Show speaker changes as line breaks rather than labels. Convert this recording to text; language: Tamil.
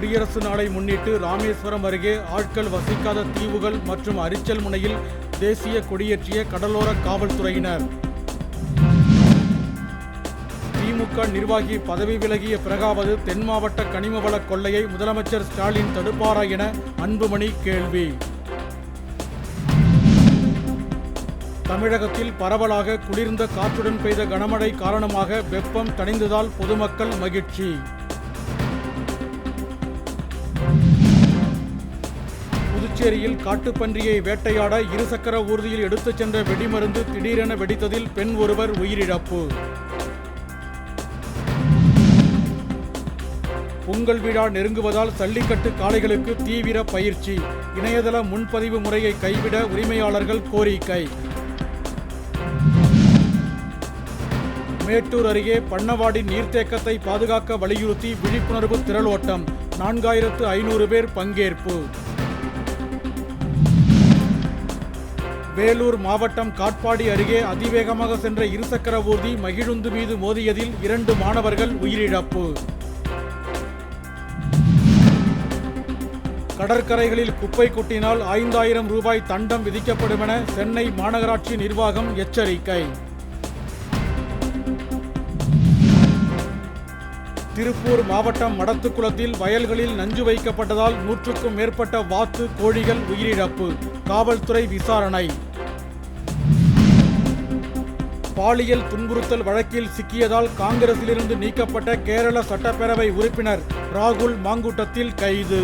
குடியரசு நாளை முன்னிட்டு ராமேஸ்வரம் அருகே ஆட்கள் வசிக்காத தீவுகள் மற்றும் அரிச்சல் முனையில் தேசிய கொடியேற்றிய கடலோர காவல்துறையினர். திமுக நிர்வாகி பதவி விலகிய பிறகாவது தென் மாவட்ட கனிமவள கொள்ளையை முதலமைச்சர் ஸ்டாலின் தடுப்பாரா என அன்புமணி கேள்வி. தமிழகத்தில் பரவலாக குளிர்ந்த காற்றுடன் பெய்த கனமழை காரணமாக வெப்பம் தணிந்ததால் பொதுமக்கள் மகிழ்ச்சி. புதுச்சேரியில் காட்டுப்பன்றியை வேட்டையாட இருசக்கர ஊர்தியில் எடுத்துச் சென்ற வெடிமருந்து திடீரென வெடித்ததில் பெண் ஒருவர் உயிரிழப்பு. பொங்கல் விழா நெருங்குவதால் சல்லிக்கட்டு காளைகளுக்கு தீவிர பயிற்சி. இணையதள முன்பதிவு முறையை கைவிட உரிமையாளர்கள் கோரிக்கை. மேட்டூர் அருகே பண்ணவாடி நீர்த்தேக்கத்தை பாதுகாக்க வலியுறுத்தி விழிப்புணர்வு திரளோட்டம். நான்காயிரத்து ஐநூறு பேர் பங்கேற்பு. வேலூர் மாவட்டம் காட்பாடி அருகே அதிவேகமாக சென்ற இருசக்கர ஊர்தி மகிழுந்து மீது மோதியதில் இரண்டு மாணவர்கள் உயிரிழப்பு. கடற்கரைகளில் குப்பை கொட்டினால் ஐந்தாயிரம் ரூபாய் தண்டம் விதிக்கப்படும் என சென்னை மாநகராட்சி நிர்வாகம் எச்சரிக்கை. திருப்பூர் மாவட்டம் மடத்துக்குளத்தில் வயல்களில் நஞ்சு வைக்கப்பட்டதால் நூற்றுக்கும் மேற்பட்ட வாத்து கோழிகள் உயிரிழப்பு. காவல்துறை விசாரணை. பாலியல் துன்புறுத்தல் வழக்கில் சிக்கியதால் காங்கிரசிலிருந்து நீக்கப்பட்ட கேரள சட்டப்பேரவை உறுப்பினர் ராகுல் மாங்குட்டத்தில் கைது.